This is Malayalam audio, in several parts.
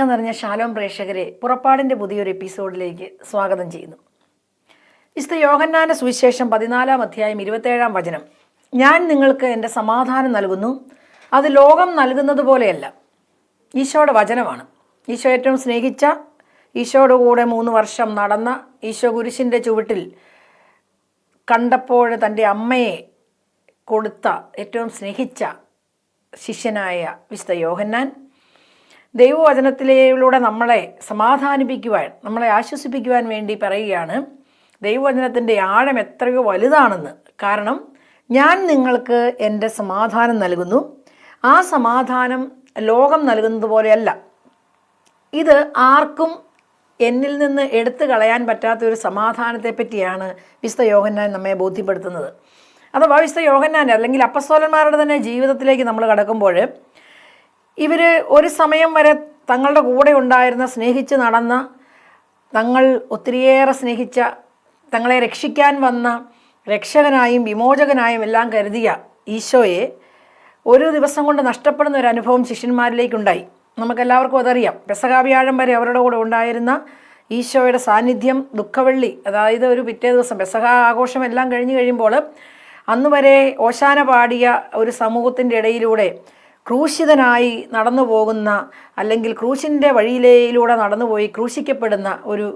സ്നേഹം നിറഞ്ഞ ശാലോം പ്രേക്ഷകരെ പുറപ്പാടിന്റെ പുതിയൊരു എപ്പിസോഡിലേക്ക് സ്വാഗതം ചെയ്യുന്നു. വിശുദ്ധ യോഹന്നാന സുവിശേഷം പതിനാലാം അധ്യായം ഇരുപത്തേഴാം വചനം. ഞാൻ നിങ്ങൾക്ക് എന്റെ സമാധാനം നൽകുന്നു. അത് ലോകം നൽകുന്നത് പോലെയല്ല. ഈശോയുടെ വചനമാണ്. ഈശോ ഏറ്റവും സ്നേഹിച്ച ഈശോയുടെ കൂടെ മൂന്ന് വർഷം നടന്ന ഈശോ കുരിശിന്റെ ചുവട്ടിൽ കണ്ടപ്പോൾ തന്റെ അമ്മയെ കൊടുത്ത ഏറ്റവും സ്നേഹിച്ച ശിഷ്യനായ വിശുദ്ധ യോഹന്നാൻ ദൈവവചനത്തിലൂടെ നമ്മളെ സമാധാനിപ്പിക്കുവാൻ നമ്മളെ ആശ്വസിപ്പിക്കുവാൻ വേണ്ടി പറയുകയാണ് ദൈവവചനത്തിന്റെ ആഴം എത്രയോ വലുതാണെന്ന്. കാരണം ഞാൻ നിങ്ങൾക്ക് എന്റെ സമാധാനം നൽകുന്നു. ആ സമാധാനം ലോകം നൽകുന്നത് പോലെയല്ല. ഇത് ആർക്കും എന്നിൽ നിന്ന് എടുത്തു കളയാൻ പറ്റാത്ത ഒരു സമാധാനത്തെ പറ്റിയാണ് വിശുദ്ധ യോഹന്നാൻ നമ്മെ ബോധ്യപ്പെടുത്തുന്നത്. അഥവാ വിശുദ്ധ യോഹന്നാൻ അല്ലെങ്കിൽ അപ്പസ്തോലന്മാരുടെ തന്നെ ജീവിതത്തിലേക്ക് നമ്മൾ കടക്കുമ്പോൾ ഇവർ ഒരു സമയം വരെ തങ്ങളുടെ കൂടെ ഉണ്ടായിരുന്ന സ്നേഹിച്ച് നടന്ന തങ്ങൾ ഒത്തിരിയേറെ സ്നേഹിച്ച തങ്ങളെ രക്ഷിക്കാൻ വന്ന രക്ഷകനായും വിമോചകനായും എല്ലാം കരുതിയ ഈശോയെ ഒരു ദിവസം കൊണ്ട് നഷ്ടപ്പെടുന്ന ഒരു അനുഭവം ശിഷ്യന്മാരിലേക്കുണ്ടായി. നമുക്കെല്ലാവർക്കും അതറിയാം. പെസകാവ്യാഴം വരെ അവരുടെ കൂടെ ഉണ്ടായിരുന്ന ഈശോയുടെ സാന്നിധ്യം ദുഃഖവെള്ളി അതായത് ഒരു പിറ്റേ ദിവസം പെസക ആഘോഷം എല്ലാം കഴിഞ്ഞ് കഴിയുമ്പോൾ അന്ന് വരെ ഓശാന പാടിയ ഒരു സമൂഹത്തിന്റെ ഇടയിലൂടെ ക്രൂശിതനായി നടന്നു പോകുന്ന അല്ലെങ്കിൽ ക്രൂശിന്റെ വഴിയിലൂടെ നടന്നുപോയി ക്രൂശിക്കപ്പെടുന്ന ഒരു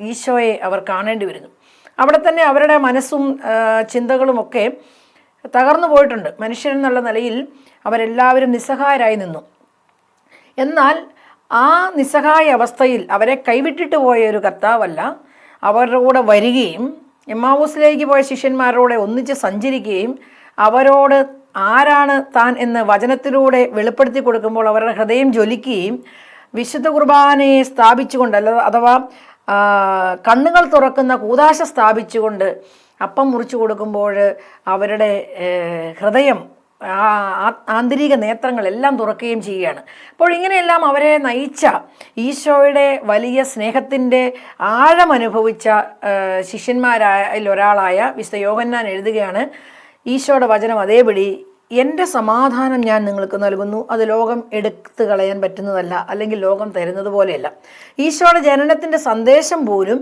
ഈശോയെ അവർ കാണേണ്ടി വരുന്നു. അവിടെ തന്നെ അവരുടെ മനസ്സും ചിന്തകളും ചിന്തകളുമൊക്കെ തകർന്നു പോയിട്ടുണ്ട്. മനുഷ്യൻ എന്നുള്ള നിലയിൽ അവരെല്ലാവരും നിസ്സഹായരായി നിന്നു. എന്നാൽ ആ നിസ്സഹായ അവസ്ഥയിൽ അവരെ കൈവിട്ടിട്ട് പോയ ഒരു കർത്താവല്ല അവരുടെ കൂടെ വരികയും എമ്മാവൂസിലേക്ക് പോയ ശിഷ്യന്മാരോടെ ഒന്നിച്ച് സഞ്ചരിക്കുകയും അവരോട് ആരാണ് താൻ എന്ന് വചനത്തിലൂടെ വെളിപ്പെടുത്തി കൊടുക്കുമ്പോൾ അവരുടെ ഹൃദയം ജ്വലിക്കുകയും വിശുദ്ധ കുർബാനയെ സ്ഥാപിച്ചുകൊണ്ട് അല്ല അഥവാ കണ്ണുകൾ തുറക്കുന്ന കൂതാശ സ്ഥാപിച്ചുകൊണ്ട് അപ്പം മുറിച്ചു കൊടുക്കുമ്പോൾ അവരുടെ ഹൃദയം ആന്തരിക നേത്രങ്ങളെല്ലാം തുറക്കുകയും ചെയ്യുകയാണ്. അപ്പോൾ ഇങ്ങനെയെല്ലാം അവരെ നയിച്ച ഈശോയുടെ വലിയ സ്നേഹത്തിന്റെ ആഴം അനുഭവിച്ച ശിഷ്യന്മാരായ ഒരാളായ വിശുദ്ധ എഴുതുകയാണ് ഈശോയുടെ വചനം അതേപടി എന്റെ സമാധാനം ഞാൻ നിങ്ങൾക്ക് നൽകുന്നു. അത് ലോകം എടുത്തു കളയാൻ പറ്റുന്നതല്ല അല്ലെങ്കിൽ ലോകം തരുന്നത് പോലെയല്ല. ഈശോയുടെ ജനനത്തിന്റെ സന്ദേശം പോലും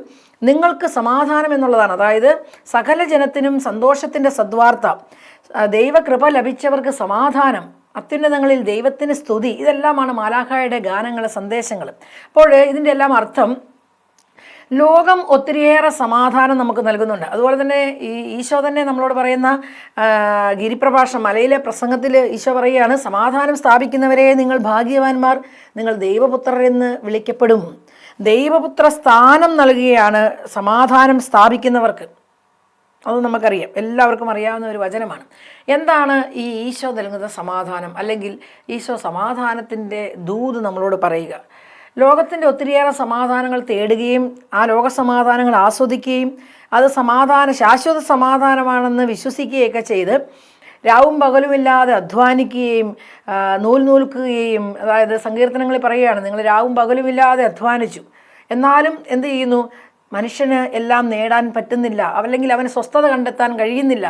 നിങ്ങൾക്ക് സമാധാനം എന്നുള്ളതാണ്. അതായത് സകല ജനത്തിനും സന്തോഷത്തിന്റെ സദ്വാർത്ത ദൈവകൃപ ലഭിച്ചവർക്ക് സമാധാനം അത്യുന്നതങ്ങളിൽ ദൈവത്തിന് സ്തുതി ഇതെല്ലാമാണ് മാലാഖായുടെ ഗാനങ്ങളെ സന്ദേശങ്ങൾ. അപ്പോൾ ഇതിന്റെ എല്ലാം അർത്ഥം ലോകം ഒത്തിരിയേറെ സമാധാനം നമുക്ക് നൽകുന്നുണ്ട്. അതുപോലെ തന്നെ ഈ ഈശോ തന്നെ നമ്മളോട് പറയുന്ന ഗിരിപ്രഭാഷണം മലയിലെ പ്രസംഗത്തിൽ ഈശോ പറയുകയാണ് സമാധാനം സ്ഥാപിക്കുന്നവരെ നിങ്ങൾ ഭാഗ്യവാന്മാർ നിങ്ങൾ ദൈവപുത്രർ എന്ന് വിളിക്കപ്പെടും. ദൈവപുത്ര സ്ഥാനം നൽകുകയാണ് സമാധാനം സ്ഥാപിക്കുന്നവർക്ക്. അത് നമുക്കറിയാം. എല്ലാവർക്കും അറിയാവുന്ന ഒരു വചനമാണ്. എന്താണ് ഈ ഈശോ നൽകുന്ന സമാധാനം? അല്ലെങ്കിൽ ഈശോ സമാധാനത്തിന്റെ ദൂത് നമ്മളോട് പറയുക. ലോകത്തിന്റെ ഒത്തിരിയേറെ സമാധാനങ്ങൾ തേടുകയും ആ ലോക സമാധാനങ്ങൾ ആസ്വദിക്കുകയും അത് സമാധാന ശാശ്വത സമാധാനമാണെന്ന് വിശ്വസിക്കുകയൊക്കെ ചെയ്ത് രാവും പകലുമില്ലാതെ അധ്വാനിക്കുകയും നൂൽ നൂൽക്കുകയും അതായത് സങ്കീർത്തനങ്ങളിൽ പറയുകയാണ് നിങ്ങൾ രാവും പകലുമില്ലാതെ അധ്വാനിച്ചു. എന്നാലും എന്ത് ചെയ്യുന്നു? മനുഷ്യന് എല്ലാം നേടാൻ പറ്റുന്നില്ല അല്ലെങ്കിൽ അവന് സ്വസ്ഥത കണ്ടെത്താൻ കഴിയുന്നില്ല.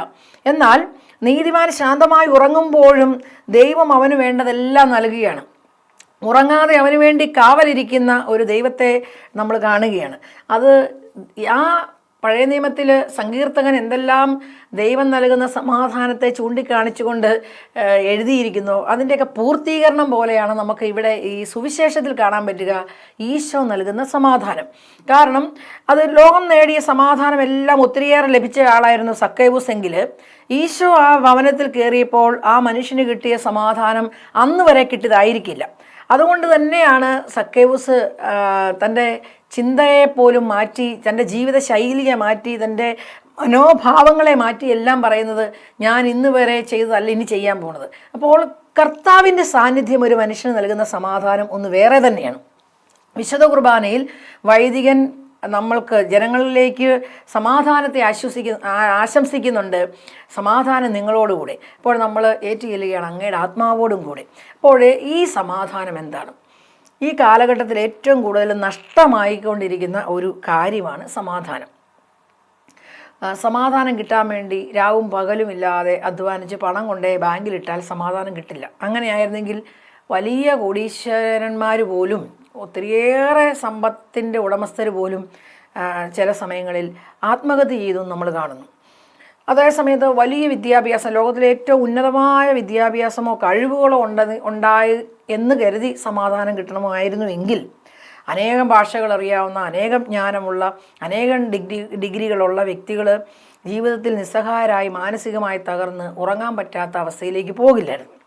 എന്നാൽ നീതിമാൻ ശാന്തമായി ഉറങ്ങുമ്പോഴും ദൈവം അവന് വേണ്ടതെല്ലാം നൽകുകയാണ്. ഉറങ്ങാതെ അവന് വേണ്ടി കാവലിരിക്കുന്ന ഒരു ദൈവത്തെ നമ്മൾ കാണുകയാണ്. അത് ആ പഴയ നിയമത്തിൽ സങ്കീർത്തകൻ എന്തെല്ലാം ദൈവം നൽകുന്ന സമാധാനത്തെ ചൂണ്ടിക്കാണിച്ചുകൊണ്ട് എഴുതിയിരിക്കുന്നു. അതിന്റെയൊക്കെ പൂർത്തീകരണം പോലെയാണ് നമുക്ക് ഇവിടെ ഈ സുവിശേഷത്തിൽ കാണാൻ പറ്റുക. ഈശോ നൽകുന്ന സമാധാനം. കാരണം അത് ലോകം നേടിയ സമാധാനം എല്ലാം ഒത്തിരിയേറെ ലഭിച്ച ആളായിരുന്നു സക്കേബൂസ് എങ്കിൽ ഈശോ ആ ഭവനത്തിൽ കയറിയപ്പോൾ ആ മനുഷ്യന് കിട്ടിയ സമാധാനം അന്ന് വരെ കിട്ടിയതായിരിക്കില്ല. അതുകൊണ്ട് തന്നെയാണ് സക്കേവൂസ് തന്റെ ചിന്തയെ പോലും മാറ്റി തന്റെ ജീവിത ശൈലിയെ മാറ്റി തന്റെ മനോഭാവങ്ങളെ മാറ്റി എല്ലാം പറയുന്നത് ഞാൻ ഇന്ന് വരെ ചെയ്തതല്ല ഇനി ചെയ്യാൻ പോണത്. അപ്പോൾ കർത്താവിന്റെ സാന്നിധ്യം ഒരു മനുഷ്യന് നൽകുന്ന സമാധാനം ഒന്ന് വേറെ തന്നെയാണ്. വിശുദ്ധ കുർബാനയിൽ വൈദികൻ നമ്മൾക്ക് ജനങ്ങളിലേക്ക് സമാധാനത്തെ ആശ്വസിക്കുന്ന ആശംസിക്കുന്നുണ്ട്. സമാധാനം നിങ്ങളോടുകൂടെ. അപ്പോൾ നമ്മൾ ഏറ്റുചൊല്ലുകയാണ് അങ്ങയുടെ ആത്മാവോടും കൂടെ. അപ്പോൾ ഈ സമാധാനം എന്താണ്? ഈ കാലഘട്ടത്തിൽ ഏറ്റവും കൂടുതൽ നഷ്ടമായിക്കൊണ്ടിരിക്കുന്ന ഒരു കാര്യമാണ് സമാധാനം. സമാധാനം കിട്ടാൻ വേണ്ടി രാവും പകലും ഇല്ലാതെ അധ്വാനിച്ച് പണം കൊണ്ടേ ബാങ്കിലിട്ടാൽ സമാധാനം കിട്ടില്ല. അങ്ങനെയായിരുന്നെങ്കിൽ വലിയ കോടീശ്വരന്മാർ പോലും ഒത്തിരിയേറെ സമ്പത്തിന്റെ ഉടമസ്ഥർ പോലും ചില സമയങ്ങളിൽ ആത്മഹത്യ ചെയ്തു നമ്മൾ കാണുന്നു. അതേ സമയത്ത് വലിയ വിദ്യാഭ്യാസം ലോകത്തിലെ ഏറ്റവും ഉന്നതമായ വിദ്യാഭ്യാസമോ കഴിവുകളോ ഉണ്ട ഉണ്ടായി എന്ന് കരുതി സമാധാനം കിട്ടണമായിരുന്നുവെങ്കിൽ അനേകം ഭാഷകൾ അറിയാവുന്ന അനേകം ജ്ഞാനമുള്ള അനേകം ഡിഗ്രി ഡിഗ്രികളുള്ള വ്യക്തികൾ ജീവിതത്തിൽ നിസ്സഹായരായി മാനസികമായി തകർന്ന് ഉറങ്ങാൻ പറ്റാത്ത അവസ്ഥയിലേക്ക് പോകില്ലായിരുന്നു.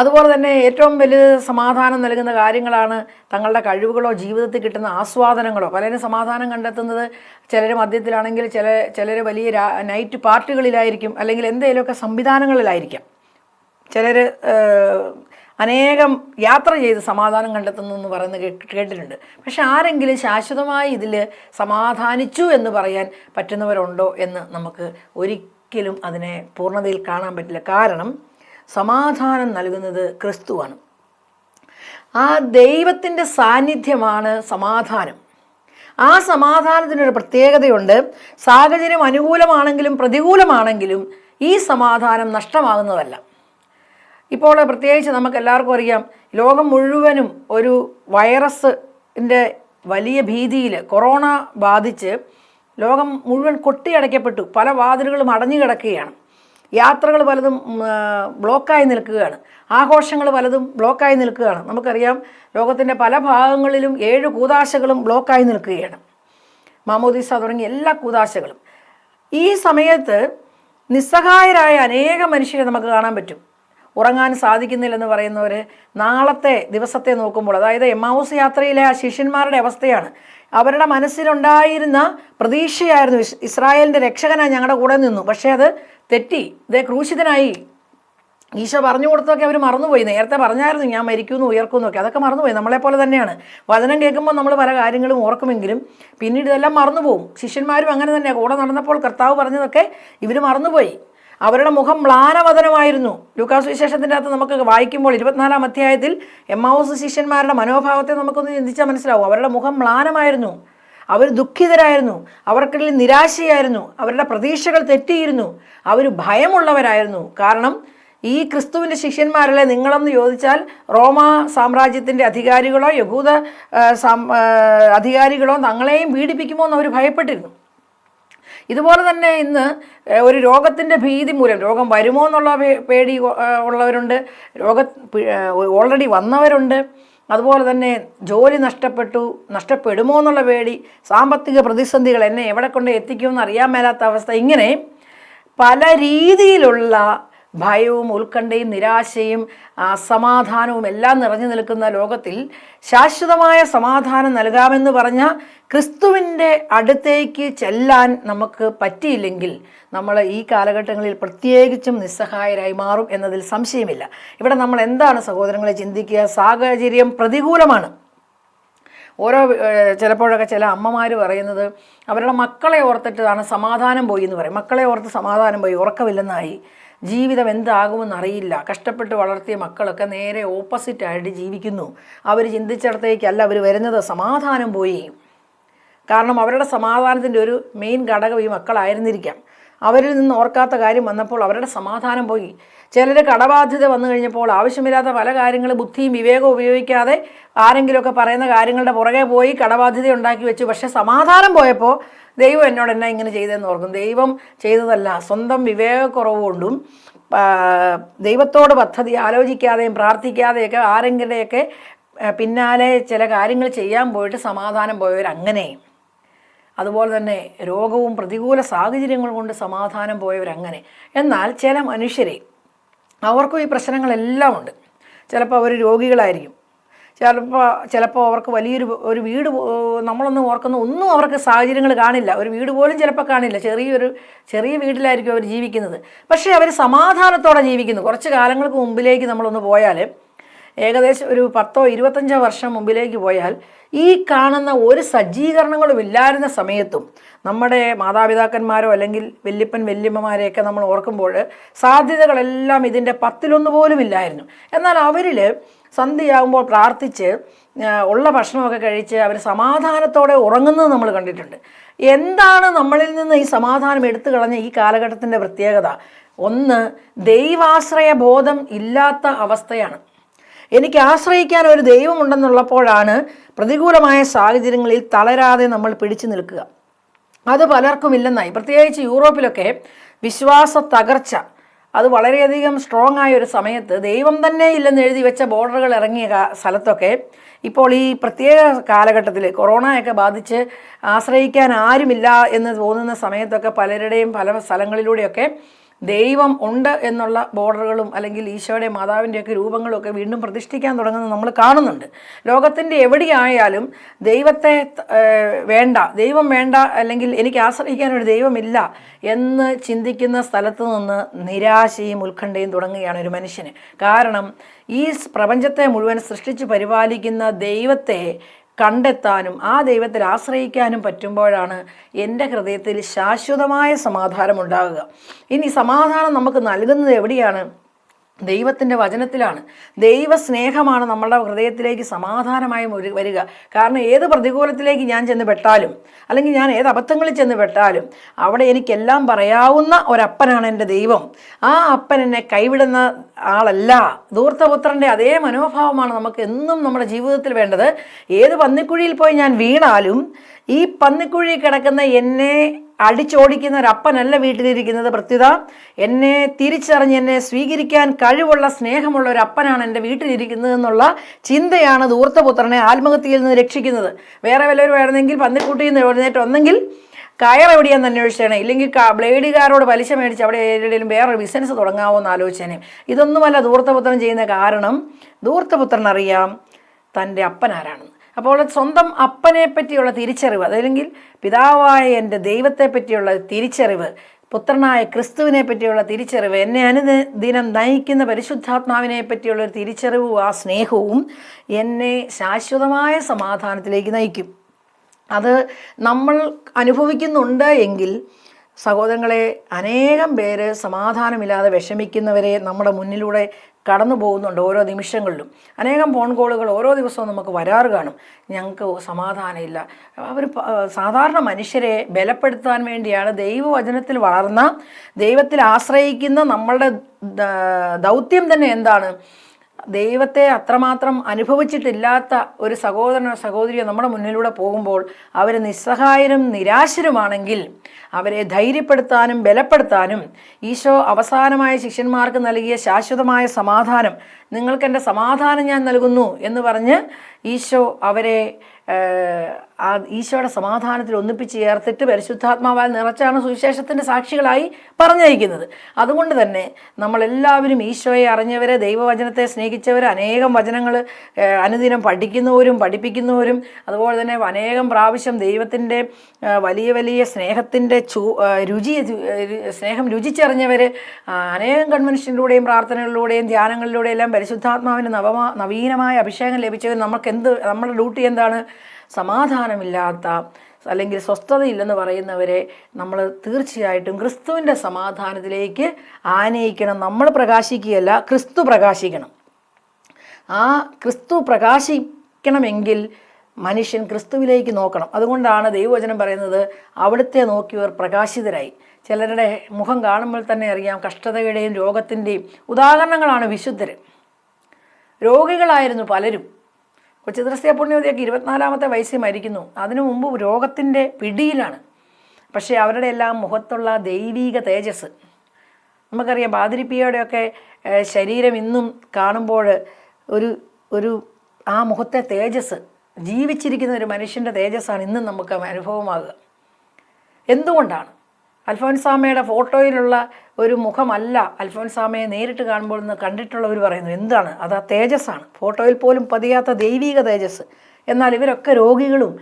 അതുപോലെ തന്നെ ഏറ്റവും വലിയ സമാധാനം നൽകുന്ന കാര്യങ്ങളാണ് തങ്ങളുടെ കഴിവുകളോ ജീവിതത്തിൽ കിട്ടുന്ന ആസ്വാദനങ്ങളോ. പലരും സമാധാനം കണ്ടെത്തുന്നത് ചിലർ മദ്യത്തിലാണെങ്കിൽ ചില ചിലർ വലിയ നൈറ്റ് പാർട്ടികളിലായിരിക്കും അല്ലെങ്കിൽ എന്തെങ്കിലുമൊക്കെ സംവിധാനങ്ങളിലായിരിക്കാം. ചിലർ അനേകം യാത്ര ചെയ്ത് സമാധാനം കണ്ടെത്തുന്നു എന്ന് പറയുന്നത് കേട്ട് കേട്ടിട്ടുണ്ട്. പക്ഷെ ആരെങ്കിലും ശാശ്വതമായി ഇതിൽ സമാധാനിച്ചു എന്ന് പറയാൻ പറ്റുന്നവരുണ്ടോ എന്ന് നമുക്ക് ഒരിക്കലും അതിനെ പൂർണതയിൽ കാണാൻ പറ്റില്ല. കാരണം സമാധാനം നൽകുന്നത് ക്രിസ്തുവാണ്. ആ ദൈവത്തിന്റെ സാന്നിധ്യമാണ് സമാധാനം. ആ സമാധാനത്തിനൊരു പ്രത്യേകതയുണ്ട്. സാഹചര്യം അനുകൂലമാണെങ്കിലും പ്രതികൂലമാണെങ്കിലും ഈ സമാധാനം നഷ്ടമാകുന്നതല്ല. ഇപ്പോൾ പ്രത്യേകിച്ച് നമുക്ക് എല്ലാവർക്കും അറിയാം ലോകം മുഴുവനും ഒരു വൈറസിന്റെ വലിയ ഭീതിയിൽ കൊറോണ ബാധിച്ച് ലോകം മുഴുവൻ കൊട്ടിയടയ്ക്കപ്പെട്ടു. പല വാതിലുകളും അടഞ്ഞു കിടക്കുകയാണ് യാത്രകൾ പലതും ബ്ലോക്കായി നിൽക്കുകയാണ്. ആഘോഷങ്ങൾ പലതും ബ്ലോക്കായി നിൽക്കുകയാണ്. നമുക്കറിയാം ലോകത്തിന്റെ പല ഭാഗങ്ങളിലും ഏഴ് കൂതാശകളും ബ്ലോക്കായി നിൽക്കുകയാണ്. മാമോദീസ തുടങ്ങിയ എല്ലാ കൂതാശകളും. ഈ സമയത്ത് നിസ്സഹായരായ അനേക മനുഷ്യരെ നമുക്ക് കാണാൻ പറ്റും. ഉറങ്ങാൻ സാധിക്കുന്നില്ലെന്ന് പറയുന്നവർ നാളത്തെ ദിവസത്തെ നോക്കുമ്പോൾ അതായത് എമ്മാവൂസ് യാത്രയിലെ ആ ശിഷ്യന്മാരുടെ അവസ്ഥയാണ്. അവരുടെ മനസ്സിലുണ്ടായിരുന്ന പ്രതീക്ഷയായിരുന്നു ഇസ് ഇസ്രായേലിന്റെ രക്ഷകനായി ഞങ്ങളുടെ കൂടെ നിന്നു. പക്ഷേ അത് തെറ്റി. ഇതേ ക്രൂശിതനായി. ഈശോ പറഞ്ഞു കൊടുത്തൊക്കെ അവർ മറന്നുപോയി. നേരത്തെ പറഞ്ഞായിരുന്നു ഞാൻ മരിക്കുമെന്ന് ഉയർക്കുമെന്നൊക്കെ അതൊക്കെ മറന്നുപോയി. നമ്മളെപ്പോലെ തന്നെയാണ്. വചനം കേൾക്കുമ്പോൾ നമ്മൾ പല കാര്യങ്ങളും ഓർക്കുമെങ്കിലും പിന്നീട് ഇതെല്ലാം മറന്നുപോകും ശിഷ്യന്മാരും അങ്ങനെ തന്നെയാണ് കൂടെ നടന്നപ്പോൾ കർത്താവ് പറഞ്ഞതൊക്കെ ഇവർ മറന്നുപോയി. അവരുടെ മുഖം മ്ലാനവദനമായിരുന്നു ലൂക്കാസ് വിശേഷത്തിന്റെ അകത്ത് നമുക്ക് വായിക്കുമ്പോൾ ഇരുപത്തിനാലാം അധ്യായത്തിൽ എം ശിഷ്യന്മാരുടെ മനോഭാവത്തെ നമുക്കൊന്ന് ചിന്തിച്ചാൽ മനസ്സിലാവും. അവരുടെ മുഖം മ്ലാനമായിരുന്നു. അവർ ദുഃഖിതരായിരുന്നു അവർക്കിടയിൽ നിരാശയായിരുന്നു അവരുടെ പ്രതീക്ഷകൾ തെറ്റിയിരുന്നു അവർ ഭയമുള്ളവരായിരുന്നു. കാരണം ഈ ക്രിസ്തുവിന്റെ ശിഷ്യന്മാരല്ലേ നിങ്ങളെന്ന് ചോദിച്ചാൽ റോമ സാമ്രാജ്യത്തിന്റെ അധികാരികളോ യഹൂദ അധികാരികളോ തങ്ങളെയും പീഡിപ്പിക്കുമോ എന്ന് അവർ ഭയപ്പെട്ടിരുന്നു. ഇതുപോലെ തന്നെ ഇന്ന് ഒരു രോഗത്തിന്റെ ഭീതി മൂലം രോഗം വരുമോ എന്നുള്ള പേടി ഉള്ളവരുണ്ട് രോഗ ഓൾറെഡി വന്നവരുണ്ട്. അതുപോലെ തന്നെ ജോലി നഷ്ടപ്പെട്ടു നഷ്ടപ്പെടുമോ എന്നുള്ള പേടി സാമ്പത്തിക പ്രതിസന്ധികൾ എന്നെ എവിടെ കൊണ്ട് എത്തിക്കുമെന്ന് അറിയാൻ മേലാത്ത അവസ്ഥ. ഇങ്ങനെ പല രീതിയിലുള്ള ഭയവും ഉത്കണ്ഠയും നിരാശയും അസമാധാനവും എല്ലാം നിറഞ്ഞു നിൽക്കുന്ന ലോകത്തിൽ ശാശ്വതമായ സമാധാനം നൽകാമെന്ന് പറഞ്ഞ ക്രിസ്തുവിന്റെ അടുത്തേക്ക് ചെല്ലാൻ നമുക്ക് പറ്റിയില്ലെങ്കിൽ നമ്മൾ ഈ കാലഘട്ടങ്ങളിൽ പ്രത്യേകിച്ചും നിസ്സഹായരായി മാറും എന്നതിൽ സംശയമില്ല. ഇവിടെ നമ്മൾ എന്താണ് സഹോദരങ്ങളെ ചിന്തിക്കുക? സാഹചര്യം പ്രതികൂലമാണ്. ഓരോ ചിലപ്പോഴൊക്കെ ചില അമ്മമാർ പറയുന്നത് അവരുടെ മക്കളെ ഓർത്തിട്ടാണ് സമാധാനം പോയി എന്ന് പറയും. മക്കളെ ഓർത്ത് സമാധാനം പോയി ഉറക്കമില്ലെന്നായി. ജീവിതം എന്താകുമെന്ന് അറിയില്ല. കഷ്ടപ്പെട്ട് വളർത്തിയ മക്കളൊക്കെ നേരെ ഓപ്പോസിറ്റായിട്ട് ജീവിക്കുന്നു. അവർ ചിന്തിച്ചിടത്തേക്കല്ല അവർ വരുന്നത്. സമാധാനം പോയി. കാരണം അവരുടെ സമാധാനത്തിന്റെ ഒരു മെയിൻ ഘടകം ഈ മക്കളായിരുന്നിരിക്കാം. അവരിൽ നിന്ന് ഓർക്കാത്ത കാര്യം വന്നപ്പോൾ അവരുടെ സമാധാനം പോയി. ചിലർ കടബാധ്യത വന്നു കഴിഞ്ഞപ്പോൾ ആവശ്യമില്ലാത്ത പല കാര്യങ്ങൾ ബുദ്ധിയും വിവേകവും ഉപയോഗിക്കാതെ ആരെങ്കിലുമൊക്കെ പറയുന്ന കാര്യങ്ങളുടെ പുറകെ പോയി കടബാധ്യത ഉണ്ടാക്കി വെച്ചു. പക്ഷേ സമാധാനം പോയപ്പോൾ ദൈവം എന്നോട് എന്നാ ഇങ്ങനെ ചെയ്തതെന്ന് ഓർക്കും. ദൈവം ചെയ്തതല്ല സ്വന്തം വിവേകക്കുറവ് കൊണ്ടും ദൈവത്തോട് പദ്ധതി ആലോചിക്കാതെയും പ്രാർത്ഥിക്കാതെയൊക്കെ ആരെങ്കിലുടെയൊക്കെ പിന്നാലെ ചില കാര്യങ്ങൾ ചെയ്യാൻ പോയിട്ട് സമാധാനം പോയവരങ്ങനെ അതുപോലെ തന്നെ രോഗവും പ്രതികൂല സാഹചര്യങ്ങൾ കൊണ്ട് സമാധാനം പോയവരങ്ങനെ. എന്നാൽ ചില മനുഷ്യരെ അവർക്കും ഈ പ്രശ്നങ്ങളെല്ലാം ഉണ്ട്. ചിലപ്പോൾ അവർ രോഗികളായിരിക്കും. ചിലപ്പോൾ ചിലപ്പോൾ അവർക്ക് വലിയൊരു ഒരു വീട് നമ്മളൊന്നും ഓർക്കുന്ന ഒന്നും അവർക്ക് സാഹചര്യങ്ങൾ കാണില്ല. ഒരു വീട് പോലും ചിലപ്പോൾ കാണില്ല. ചെറിയൊരു ചെറിയ വീട്ടിലായിരിക്കും അവർ ജീവിക്കുന്നത്. പക്ഷേ അവർ സമാധാനത്തോടെ ജീവിക്കുന്നു. കുറച്ച് കാലങ്ങൾക്ക് മുമ്പിലേക്ക് നമ്മളൊന്ന് പോയാൽ ഏകദേശം ഒരു പത്തോ ഇരുപത്തഞ്ചോ വർഷം മുമ്പിലേക്ക് പോയാൽ ഈ കാണുന്ന ഒരു സജ്ജീകരണങ്ങളും ഇല്ലായിരുന്ന സമയത്തും നമ്മുടെ മാതാപിതാക്കന്മാരോ അല്ലെങ്കിൽ വല്യപ്പൻ വല്യമ്മമാരെയൊക്കെ നമ്മൾ ഓർക്കുമ്പോൾ സാധ്യതകളെല്ലാം ഇതിന്റെ പത്തിലൊന്നു പോലും ഇല്ലായിരുന്നു. എന്നാൽ അവരിൽ സന്ധ്യയാകുമ്പോൾ പ്രാർത്ഥിച്ച് ഉള്ള ഭക്ഷണമൊക്കെ കഴിച്ച് അവർ സമാധാനത്തോടെ ഉറങ്ങുന്നത് നമ്മൾ കണ്ടിട്ടുണ്ട്. എന്താണ് നമ്മളിൽ നിന്ന് ഈ സമാധാനം എടുത്തു കളഞ്ഞ ഈ കാലഘട്ടത്തിന്റെ പ്രത്യേകത? ഒന്ന് ദൈവാശ്രയ ബോധം ഇല്ലാത്ത അവസ്ഥയാണ്. എനിക്ക് ആശ്രയിക്കാൻ ഒരു ദൈവമുണ്ടെന്നുള്ളപ്പോഴാണ് പ്രതികൂലമായ സാഹചര്യങ്ങളിൽ തളരാതെ നമ്മൾ പിടിച്ചു നിൽക്കുക. അത് പലർക്കും ഇല്ലെന്നായി പ്രത്യേകിച്ച് യൂറോപ്പിലൊക്കെ വിശ്വാസ തകർച്ച അത് വളരെയധികം സ്ട്രോങ് ആയ ഒരു സമയത്ത് ദൈവം തന്നെ ഇല്ലെന്ന് എഴുതി വെച്ച ബോർഡറുകൾ ഇറങ്ങിയ സ്ഥലത്തൊക്കെ ഇപ്പോൾ ഈ പ്രത്യേക കാലഘട്ടത്തിൽ കൊറോണയൊക്കെ ബാധിച്ച് ആശ്രയിക്കാൻ ആരുമില്ല എന്ന് തോന്നുന്ന സമയത്തൊക്കെ പലരുടെയും പല സ്ഥലങ്ങളിലൂടെയൊക്കെ ദൈവം ഉണ്ട് എന്നുള്ള ബോർഡറുകളും അല്ലെങ്കിൽ ഈശോയുടെ മാതാവിന്റെയൊക്കെ രൂപങ്ങളും ഒക്കെ വീണ്ടും പ്രതിഷ്ഠിക്കാൻ തുടങ്ങുന്നത് നമ്മൾ കാണുന്നുണ്ട്. ലോകത്തിന്റെ എവിടെയായാലും ദൈവത്തെ വേണ്ട ദൈവം വേണ്ട അല്ലെങ്കിൽ എനിക്ക് ആശ്രയിക്കാൻ ഒരു ദൈവമില്ല എന്ന് ചിന്തിക്കുന്ന സ്ഥലത്ത് നിന്ന് നിരാശയും ഉത്കണ്ഠയും തുടങ്ങുകയാണ് ഒരു മനുഷ്യന്. കാരണം ഈ പ്രപഞ്ചത്തെ മുഴുവൻ സൃഷ്ടിച്ച് പരിപാലിക്കുന്ന ദൈവത്തെ കണ്ടെത്താനും ആ ദൈവത്തിൽ ആശ്രയിക്കാനും പറ്റുമ്പോഴാണ് എന്റെ ഹൃദയത്തിൽ ശാശ്വതമായ സമാധാനം ഉണ്ടാകുക. ഇനി സമാധാനം നമുക്ക് നൽകുന്നത് എവിടെയാണ്? ദൈവത്തിന്റെ വചനത്തിലാണ്. ദൈവസ്നേഹമാണ് നമ്മളുടെ ഹൃദയത്തിലേക്ക് സമാധാനമായി വരിക. കാരണം ഏത് പ്രതികൂലത്തിലേക്ക് ഞാൻ ചെന്ന് പെട്ടാലും അല്ലെങ്കിൽ ഞാൻ ഏത് അബദ്ധങ്ങളിൽ ചെന്ന് പെട്ടാലും അവിടെ എനിക്കെല്ലാം പറയാവുന്ന ഒരപ്പനാണ് എന്റെ ദൈവം. ആ അപ്പൻ എന്നെ കൈവിടുന്ന ആളല്ല. ദൂർത്തപുത്രന്റെ അതേ മനോഭാവമാണ് നമുക്ക് എന്നും നമ്മുടെ ജീവിതത്തിൽ വേണ്ടത്. ഏത് പന്നിക്കുഴിയിൽ പോയി ഞാൻ വീണാലും ഈ പന്നിക്കുഴി കിടക്കുന്ന എന്നെ അടിച്ചോടിക്കുന്ന ഒരു അപ്പനല്ല വീട്ടിലിരിക്കുന്നത് പ്രത്യുത. എന്നെ തിരിച്ചറിഞ്ഞ് എന്നെ സ്വീകരിക്കാൻ കഴിവുള്ള സ്നേഹമുള്ള ഒരു അപ്പനാണ് എന്റെ വീട്ടിലിരിക്കുന്നത് എന്നുള്ള ചിന്തയാണ് ദൂർത്തപുത്രനെ ആത്മഹത്യയിൽ നിന്ന് രക്ഷിക്കുന്നത്. വേറെ വല്ലവരും ആയിരുന്നെങ്കിൽ പന്നിക്കുട്ടിയിൽ നിന്ന് എഴുന്നേറ്റ് ഒന്നെങ്കിൽ കയർ എവിടെയാന്ന് അന്വേഷിച്ചേനെ. ഇല്ലെങ്കിൽ ബ്ലേഡുകാരോട് പലിശ മേടിച്ച് അവിടെ എവിടെയെങ്കിലും വേറൊരു ബിസിനസ് തുടങ്ങാമോ എന്ന് ആലോചിച്ചേനെ. ഇതൊന്നുമല്ല ദൂർത്തപുത്രൻ ചെയ്യുന്ന കാരണം. ദൂർത്തപുത്രൻ അറിയാം തന്റെ അപ്പൻ ആരാണെന്ന് അപ്പോൾ സ്വന്തം അപ്പനെ പറ്റിയുള്ള തിരിച്ചറിവ് അതല്ലെങ്കിൽ പിതാവായ എന്റെ ദൈവത്തെ പറ്റിയുള്ള തിരിച്ചറിവ് പുത്രനായ ക്രിസ്തുവിനെ പറ്റിയുള്ള തിരിച്ചറിവ് എന്നെ അനുദിനം നയിക്കുന്ന പരിശുദ്ധാത്മാവിനെ പറ്റിയുള്ള ഒരു തിരിച്ചറിവും ആ സ്നേഹവും എന്നെ ശാശ്വതമായ സമാധാനത്തിലേക്ക് നയിക്കും. അത് നമ്മൾ അനുഭവിക്കുന്നുണ്ട് എങ്കിൽ സഹോദരങ്ങളെ അനേകം പേര് സമാധാനമില്ലാതെ വിഷമിക്കുന്നവരെ നമ്മുടെ മുന്നിലൂടെ കടന്നു പോകുന്നുണ്ട് ഓരോ നിമിഷങ്ങളിലും. അനേകം ഫോൺ കോളുകൾ ഓരോ ദിവസവും നമുക്ക് വരാറ് കാണും. ഞങ്ങൾക്ക് സമാധാനമില്ല. അവർ സാധാരണ മനുഷ്യരെ ബലപ്പെടുത്താൻ വേണ്ടിയാണ് ദൈവവചനത്തിൽ വളർന്ന ദൈവത്തിൽ ആശ്രയിക്കുന്ന നമ്മളുടെ ദൗത്യം തന്നെ എന്താണ്? ദൈവത്തെ അത്രമാത്രം അനുഭവിച്ചിട്ടില്ലാത്ത ഒരു സഹോദരനോ സഹോദരിയോ നമ്മുടെ മുന്നിലൂടെ പോകുമ്പോൾ അവർ നിസ്സഹായരും നിരാശരുമാണെങ്കിൽ അവരെ ധൈര്യപ്പെടുത്താനും ബലപ്പെടുത്താനും ഈശോ അവസാനമായ ശിഷ്യന്മാർക്ക് നൽകിയ ശാശ്വതമായ സമാധാനം നിങ്ങൾക്ക് എന്റെ സമാധാനം ഞാൻ നൽകുന്നു എന്ന് പറഞ്ഞ് ഈശോ അവരെ ആ ഈശോയുടെ സമാധാനത്തിൽ ഒന്നിപ്പിച്ച് ചേർത്തിട്ട് പരിശുദ്ധാത്മാവാൽ നിറച്ചാണ് സുവിശേഷത്തിന്റെ സാക്ഷികളായി പറഞ്ഞയക്കുന്നത്. അതുകൊണ്ട് തന്നെ നമ്മളെല്ലാവരും ഈശോയെ അറിഞ്ഞവരെ ദൈവവചനത്തെ സ്നേഹിച്ചവർ അനേകം വചനങ്ങൾ അനുദിനം പഠിക്കുന്നവരും പഠിപ്പിക്കുന്നവരും അതുപോലെ തന്നെ അനേകം പ്രാവശ്യം ദൈവത്തിന്റെ വലിയ വലിയ സ്നേഹത്തിന്റെ ചൂ രുചി സ്നേഹം രുചിച്ചറിഞ്ഞവർ അനേകം കൺവെൻഷനിലൂടെയും പ്രാർത്ഥനകളിലൂടെയും ധ്യാനങ്ങളിലൂടെയും എല്ലാം പരിശുദ്ധാത്മാവിന്റെ നവമാ നവീനമായ അഭിഷേകം ലഭിച്ചവർ നമുക്ക് എന്ത് നമ്മുടെ ഡ്യൂട്ടി എന്താണ്? സമാധാനമില്ലാത്ത അല്ലെങ്കിൽ സ്വസ്ഥതയില്ലെന്ന് പറയുന്നവരെ നമ്മൾ തീർച്ചയായിട്ടും ക്രിസ്തുവിന്റെ സമാധാനത്തിലേക്ക് ആനയിക്കണം. നമ്മൾ പ്രകാശിക്കുകയല്ല ക്രിസ്തു പ്രകാശിക്കണം. ആ ക്രിസ്തു പ്രകാശിക്കണമെങ്കിൽ മനുഷ്യൻ ക്രിസ്തുവിലേക്ക് നോക്കണം. അതുകൊണ്ടാണ് ദൈവവചനം പറയുന്നത് അവിടുത്തെ നോക്കിയവർ പ്രകാശിതരായി. ചിലരുടെ മുഖം കാണുമ്പോൾ തന്നെ അറിയാം കഷ്ടതയുടെയും രോഗത്തിന്റെയും ഉദാഹരണങ്ങളാണ് വിശുദ്ധർ. രോഗികളായിരുന്നു പലരും. കൊച്ചുദ്രസ്യ പുണ്യവതിയൊക്കെ ഇരുപത്തിനാലാമത്തെ വയസ്സിൽ മരിക്കുന്നു. അതിനു മുമ്പ് രോഗത്തിന്റെ പിടിയിലാണ്. പക്ഷേ അവരുടെ എല്ലാം മുഖത്തുള്ള ദൈവീക തേജസ്. നമുക്കറിയാം ബാതിരിപ്പിയയുടെയൊക്കെ ശരീരം ഇന്നും കാണുമ്പോൾ ഒരു ഒരു ആ മുഖത്തെ തേജസ് ജീവിച്ചിരിക്കുന്ന ഒരു മനുഷ്യന്റെ തേജസ്സാണ് ഇന്നും നമുക്ക് അനുഭവമാകുക. എന്തുകൊണ്ടാണ്? അൽഫോൻസാമയുടെ ഫോട്ടോയിലുള്ള ഒരു മുഖമല്ല അൽഫോൻസാമയെ നേരിട്ട് കാണുമ്പോൾ എന്ന് കണ്ടിട്ടുള്ളവർ പറയുന്നു എന്താണ്? അത് ആ തേജസ്സാണ്. ഫോട്ടോയിൽ പോലും പതിയാത്ത ദൈവീക തേജസ് എന്നാൽ ഇവരൊക്കെ രോഗികളും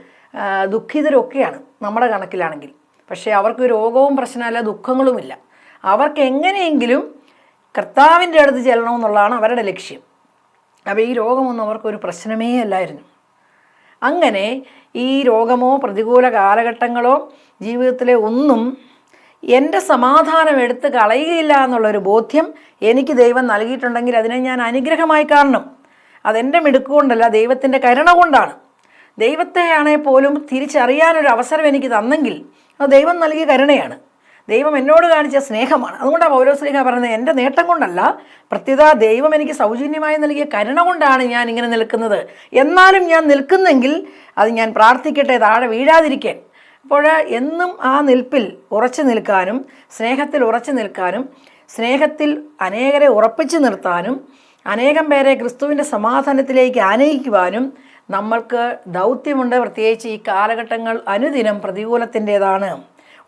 ദുഃഖിതരൊക്കെയാണ് നമ്മുടെ കണക്കിലാണെങ്കിൽ. പക്ഷേ അവർക്ക് രോഗവും പ്രശ്നമല്ല ദുഃഖങ്ങളുമില്ല. അവർക്ക് എങ്ങനെയെങ്കിലും കർത്താവിന്റെ അടുത്ത് ചെല്ലണമെന്നുള്ളതാണ് അവരുടെ ലക്ഷ്യം. അപ്പോൾ ഈ രോഗമൊന്നും അവർക്കൊരു പ്രശ്നമേ അല്ലായിരുന്നു. അങ്ങനെ ഈ രോഗമോ പ്രതികൂല കാലഘട്ടങ്ങളോ ജീവിതത്തിലെ ഒന്നും എന്റെ സമാധാനം എടുത്ത് കളയുകയില്ല എന്നുള്ളൊരു ബോധ്യം എനിക്ക് ദൈവം നൽകിയിട്ടുണ്ടെങ്കിൽ അതിനെ ഞാൻ അനുഗ്രഹമായി കാണണം. അതെന്റെ മിടുക്കുകൊണ്ടല്ല ദൈവത്തിന്റെ കരുണ കൊണ്ടാണ്. ദൈവത്തെയാണേ പോലും തിരിച്ചറിയാനൊരു അവസരം എനിക്ക് തന്നെങ്കിൽ അത് ദൈവം നൽകിയ കരുണയാണ്. ദൈവം എന്നോട് കാണിച്ച സ്നേഹമാണ്. അതുകൊണ്ടാണ് പൗരോസ്ലിഹ പറയുന്നത് എന്റെ നേട്ടം കൊണ്ടല്ല പ്രത്യേക ദൈവം എനിക്ക് സൗജന്യമായി നൽകിയ കരുണ കൊണ്ടാണ് ഞാൻ ഇങ്ങനെ നിൽക്കുന്നത്. എന്നാലും ഞാൻ നിൽക്കുന്നെങ്കിൽ അത് ഞാൻ പ്രാർത്ഥിക്കട്ടെ താഴെ വീഴാതിരിക്കാൻ അപ്പോൾ എന്നും ആ നിൽപ്പിൽ ഉറച്ചു നിൽക്കാനും സ്നേഹത്തിൽ ഉറച്ചു നിൽക്കാനും സ്നേഹത്തിൽ അനേകരെ ഉറപ്പിച്ചു നിർത്താനും അനേകം പേരെ ക്രിസ്തുവിന്റെ സമാധാനത്തിലേക്ക് ആനയിക്കുവാനും നമ്മൾക്ക് ദൗത്യമുണ്ട്. പ്രത്യേകിച്ച് ഈ കാലഘട്ടങ്ങൾ അനുദിനം പ്രതികൂലത്തിന്റെതാണ്.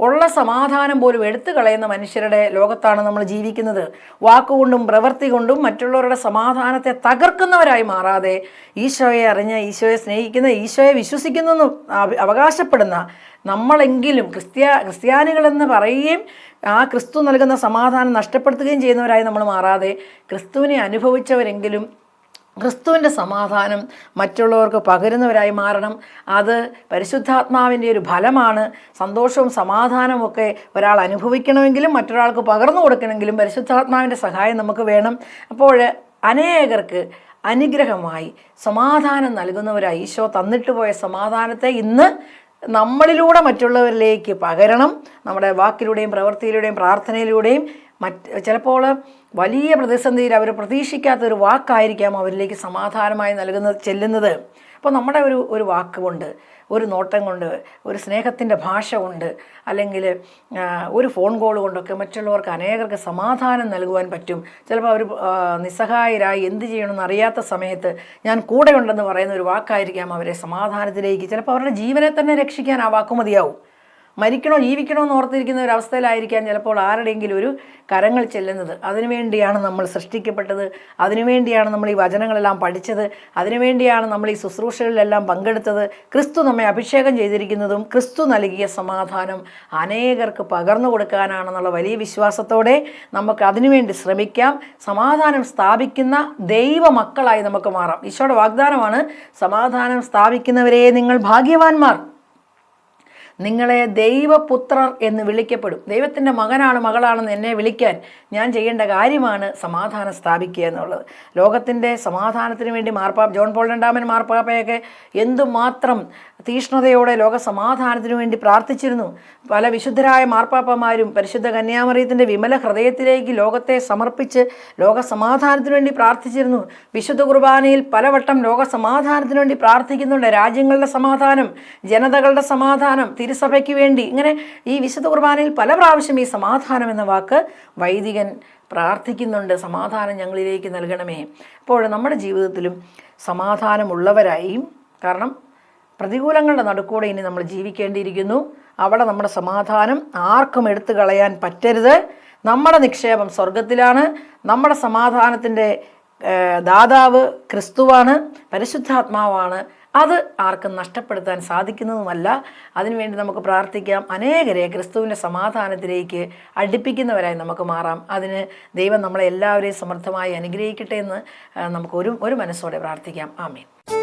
ഉള്ള സമാധാനം പോലും എടുത്തു കളയുന്ന മനുഷ്യരുടെ ലോകത്താണ് നമ്മൾ ജീവിക്കുന്നത്. വാക്കുകൊണ്ടും പ്രവൃത്തി കൊണ്ടും മറ്റുള്ളവരുടെ സമാധാനത്തെ തകർക്കുന്നവരായി മാറാതെ ഈശോയെ അറിഞ്ഞ് ഈശോയെ സ്നേഹിക്കുന്ന ഈശോയെ വിശ്വസിക്കുന്ന അവ- അവകാശപ്പെടുന്ന നമ്മളെങ്കിലും ക്രിസ്ത്യ ക്രിസ്ത്യാനികളെന്ന് പറയുകയും ആ ക്രിസ്തു നൽകുന്ന സമാധാനം നഷ്ടപ്പെടുത്തുകയും ചെയ്യുന്നവരായി നമ്മൾ മാറാതെ ക്രിസ്തുവിനെ അനുഭവിച്ചവരെങ്കിലും ക്രിസ്തുവിന്റെ സമാധാനം മറ്റുള്ളവർക്ക് പകരുന്നവരായി മാറണം. അത് പരിശുദ്ധാത്മാവിന്റെ ഒരു ഫലമാണ്. സന്തോഷവും സമാധാനവും ഒക്കെ ഒരാൾ അനുഭവിക്കണമെങ്കിലും മറ്റൊരാൾക്ക് പകർന്നു കൊടുക്കണമെങ്കിലും പരിശുദ്ധാത്മാവിന്റെ സഹായം നമുക്ക് വേണം. അപ്പോൾ അനേകർക്ക് അനുഗ്രഹമായി സമാധാനം നൽകുന്നവരായി ഈശോ തന്നിട്ട് പോയ സമാധാനത്തെ ഇന്ന് നമ്മളിലൂടെ മറ്റുള്ളവരിലേക്ക് പകരണം. നമ്മുടെ വാക്കിലൂടെയും പ്രവൃത്തിയിലൂടെയും പ്രാർത്ഥനയിലൂടെയും മറ്റ് ചിലപ്പോൾ വലിയ പ്രതിസന്ധിയിൽ അവർ പ്രതീക്ഷിക്കാത്തൊരു വാക്കായിരിക്കാം അവരിലേക്ക് സമാധാനമായി നൽകുന്നത് ചെല്ലുന്നത്. അപ്പോൾ നമ്മുടെ ഒരു ഒരു വാക്ക് കൊണ്ട് ഒരു നോട്ടം കൊണ്ട് ഒരു സ്നേഹത്തിന്റെ ഭാഷ കൊണ്ട് അല്ലെങ്കിൽ ഒരു ഫോൺ കോൾ കൊണ്ടൊക്കെ മറ്റുള്ളവർക്ക് അനേകർക്ക് സമാധാനം നൽകുവാൻ പറ്റും. ചിലപ്പോൾ അവർ നിസ്സഹായരായി എന്ത് ചെയ്യണമെന്ന് അറിയാത്ത സമയത്ത് ഞാൻ കൂടെയുണ്ടെന്ന് പറയുന്ന ഒരു വാക്കായിരിക്കാം അവരെ സമാധാനത്തിലേക്ക് ചിലപ്പോൾ അവരുടെ ജീവനെ തന്നെ രക്ഷിക്കാൻ ആ വാക്ക് മതിയാവും. മരിക്കണോ ജീവിക്കണോ എന്ന് ഓർത്തിരിക്കുന്ന ഒരു അവസ്ഥയിലായിരിക്കാം ചിലപ്പോൾ ആരുടെയെങ്കിലും ഒരു കരങ്ങൾ ചെല്ലുന്നത്. അതിനുവേണ്ടിയാണ് നമ്മൾ സൃഷ്ടിക്കപ്പെട്ടത്. അതിനുവേണ്ടിയാണ് നമ്മൾ ഈ വചനങ്ങളെല്ലാം പഠിച്ചത്. അതിനുവേണ്ടിയാണ് നമ്മൾ ഈ ശുശ്രൂഷകളിലെല്ലാം പങ്കെടുത്തത്. ക്രിസ്തു നമ്മെ അഭിഷേകം ചെയ്തിരിക്കുന്നതും ക്രിസ്തു നൽകിയ സമാധാനം അനേകർക്ക് പകർന്നു കൊടുക്കാനാണെന്നുള്ള വലിയ വിശ്വാസത്തോടെ നമുക്ക് അതിനുവേണ്ടി ശ്രമിക്കാം. സമാധാനം സ്ഥാപിക്കുന്ന ദൈവമക്കളായി നമുക്ക് മാറാം. ഈശോയുടെ വാഗ്ദാനമാണ് സമാധാനം സ്ഥാപിക്കുന്നവരെ നിങ്ങൾ ഭാഗ്യവാന്മാർ. നിങ്ങളെ ദൈവപുത്രർ എന്ന് വിളിക്കപ്പെടും. ദൈവത്തിന്റെ മകനാണ് മകളാണെന്ന് എന്നെ വിളിക്കാൻ ഞാൻ ചെയ്യേണ്ട കാര്യമാണ് സമാധാനം സ്ഥാപിക്കുക എന്നുള്ളത്. ലോകത്തിന്റെ സമാധാനത്തിന് വേണ്ടി മാർപ്പാപ്പ ജോൺ പോൾ രണ്ടാമൻ മാർപ്പാപ്പയൊക്കെ എന്തുമാത്രം തീഷ്ണതയോടെ ലോക സമാധാനത്തിന് വേണ്ടി പ്രാർത്ഥിച്ചിരുന്നു. പല വിശുദ്ധരായ മാർപ്പാപ്പമാരും പരിശുദ്ധ കന്യാമറിയത്തിന്റെ വിമല ഹൃദയത്തിലേക്ക് ലോകത്തെ സമർപ്പിച്ച് ലോക സമാധാനത്തിന് വേണ്ടി പ്രാർത്ഥിച്ചിരുന്നു. വിശുദ്ധ കുർബാനയിൽ പലവട്ടം ലോക സമാധാനത്തിന് വേണ്ടി പ്രാർത്ഥിക്കുന്നുണ്ട്. രാജ്യങ്ങളുടെ സമാധാനം ജനതകളുടെ സമാധാനം തിരുസഭയ്ക്ക് വേണ്ടി. ഇങ്ങനെ ഈ വിശുദ്ധ കുർബാനയിൽ പല പ്രാവശ്യം ഈ സമാധാനം എന്ന വാക്ക് വൈദികൻ പ്രാർത്ഥിക്കുന്നുണ്ട്. സമാധാനം ഞങ്ങളിലേക്ക് നൽകണമേ. അപ്പോൾ നമ്മുടെ ജീവിതത്തിലും സമാധാനമുള്ളവരായും കാരണം പ്രതികൂലങ്ങളുടെ നടുക്കൂടെ ഇനി നമ്മൾ ജീവിക്കേണ്ടിയിരിക്കുന്നു. അവിടെ നമ്മുടെ സമാധാനം ആർക്കും എടുത്തു കളയാൻ പറ്റരുത്. നമ്മുടെ നിക്ഷേപം സ്വർഗത്തിലാണ് നമ്മുടെ സമാധാനത്തിന്റെ ദാതാവ് ക്രിസ്തുവാണ്. പരിശുദ്ധാത്മാവാണ്. അത് ആർക്കും നഷ്ടപ്പെടുത്താൻ സാധിക്കുന്നതുമല്ല. അതിനുവേണ്ടി നമുക്ക് പ്രാർത്ഥിക്കാം. അനേകരെ ക്രിസ്തുവിന്റെ സമാധാനത്തിലേക്ക് അടുപ്പിക്കുന്നവരായി നമുക്ക് മാറാം. അതിന് ദൈവം നമ്മളെ എല്ലാവരെയും സമർത്ഥമായി അനുഗ്രഹിക്കട്ടെ എന്ന് നമുക്ക് ഒരു ഒരു മനസ്സോടെ പ്രാർത്ഥിക്കാം. ആമേൻ.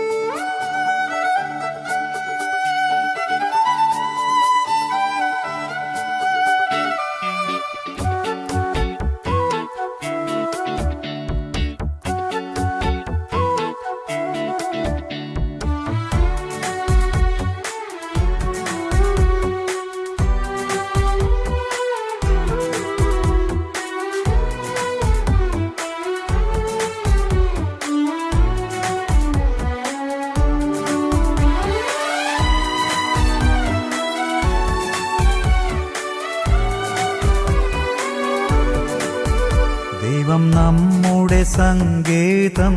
സങ്കേതം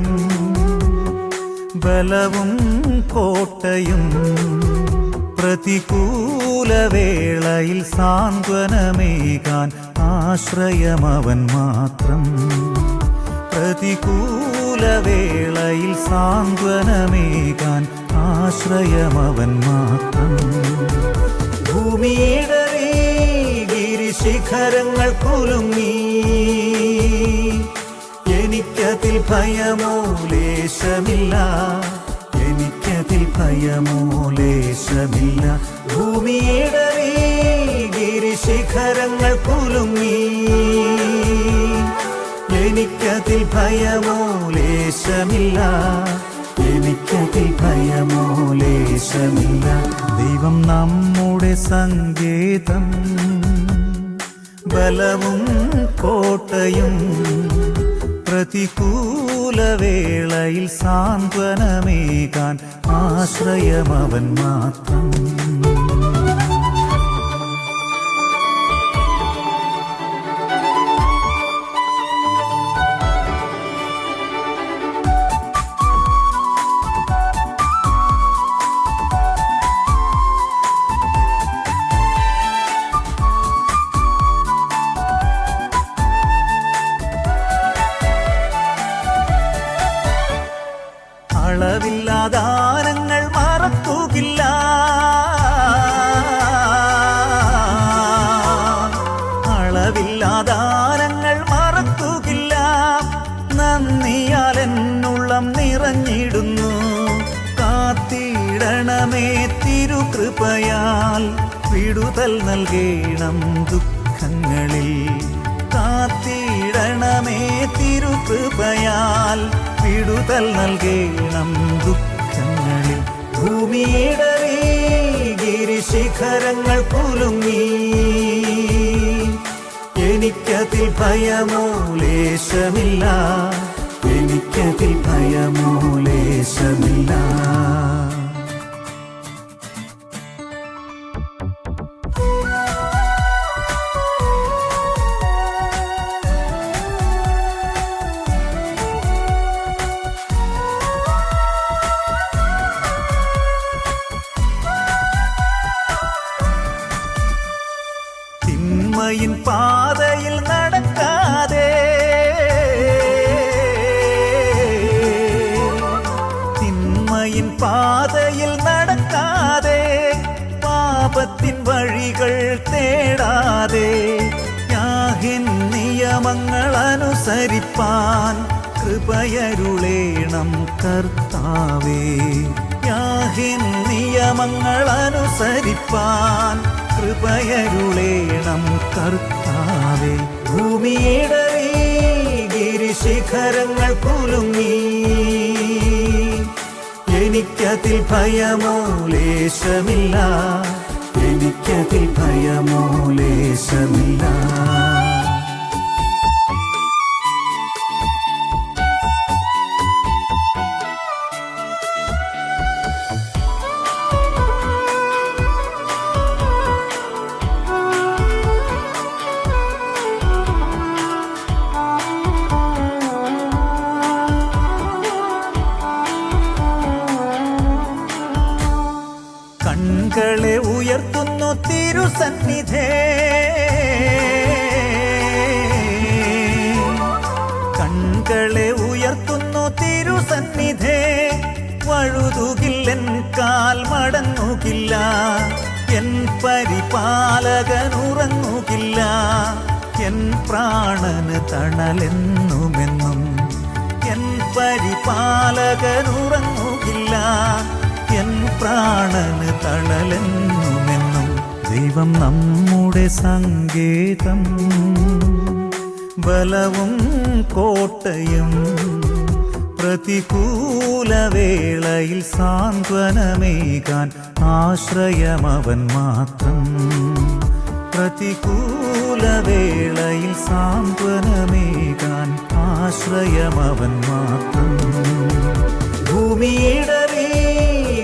ബലവും കോട്ടയും പ്രതികൂലവേളയിൽ സാന്ത്വനമേകാൻ ആശ്രയമവൻ മാത്രം. പ്രതികൂലവേളയിൽ സാന്ത്വനമേകാൻ ആശ്രയമവൻ മാത്രം. ഭൂമിയുടെ ഗിരിശിഖരങ്ങൾ കുലുങ്ങി എനിക്കതിൽ ഭയമോലേശമില്ല. എനിക്കതിൽ ഭയമോലേശമില്ല. ലേശമില്ല ഭൂമിയിടറി ഗിരിശിഖരങ്ങൾ കുലുങ്ങി. എനിക്കതിൽ ഭയമോലേശമില്ല. എനിക്കതിൽ ഭയമോ ലേശമില്ല ദൈവം നമ്മുടെ സങ്കേതം. ബലവും കോട്ടയും പ്രതികൂലവേളയിൽ സാന്ത്വനമേകാൻ ആശ്രയമവൻ മാത്രം. കാത്തിടണമേ തിരുകൃപയാൽ വിടുതൽ നൽകേണം ദുഃഖങ്ങളിൽ. കാത്തിടണമേ തിരുകൃപയാൽ വിടുതൽ നൽകേണം ദുഃഖങ്ങളിൽ. ഭൂമിയിടറി ഗിരിശിഖരങ്ങൾ കുലുങ്ങി. എനിക്കതിൽ ഭയമോ ലേശമില്ല. എനിക്കതിൽ ഭയമോ ലേശമില്ല. തിന്മയിൻ പാതയിൽ നടക്കാതെ തിന്മയിൻ പാതയിൽ നടക്കാതെ പാപത്തിൻ വഴികൾ തേടാതെ യാഹിൻ നിയമങ്ങൾ അനുസരിപ്പാൻ കൃപയരുളേണം കർത്താവേ യാഹിൻ നിയമങ്ങൾ അനുസരിപ്പാൻ കൃപയരുളേണം കർത്താവേ ഭൂമിയിടറി ഗിരിശിഖരങ്ങൾ കുലുങ്ങി. എനിക്കതിൽ ഭയമോ ലേശമില്ല. എനിക്കതിൽ ഭയമോ ലേശമില്ല. തണലെന്നുമെന്നും എൻ പരിപാലകനുറങ്ങുകില്ല. എൻ പ്രാണന് തണലെന്നുമെന്നും ദൈവം നമ്മുടെ സങ്കേതം. ബലവും കോട്ടയും പ്രതികൂലവേളയിൽ സാന്ത്വനമേകാൻ ആശ്രയമവൻ മാത്രം. പ്രതികൂലവേളയിൽ സാന്ത്വനമേകാൻ ആശ്രയമവൻ മാത്രം. ഭൂമിയിടറി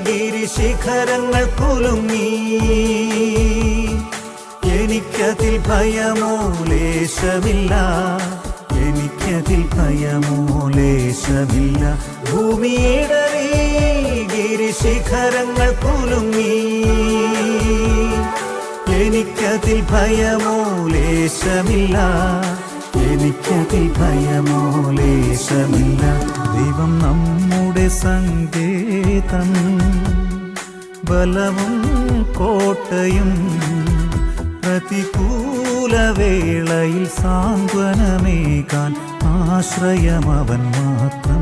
ഗിരിശിഖരങ്ങൾ കുലുങ്ങി. എനിക്കതിൽ ഭയമോ ലേശമില്ല എനിക്കതിൽ ഭയമോ ലേശമില്ല ഭൂമിയിടറി ഗിരിശിഖരങ്ങൾ കുലുങ്ങി. എനിക്കതിൽ ഭയമോ ലേശമില്ല. എനിക്കതിൽ ഭയമോ ദൈവം നമ്മുടെ സങ്കേതം. ബലവും കോട്ടയും പ്രതികൂലവേളയിൽ സാന്ത്വനമേകാൻ ആശ്രയമവൻ മാത്രം.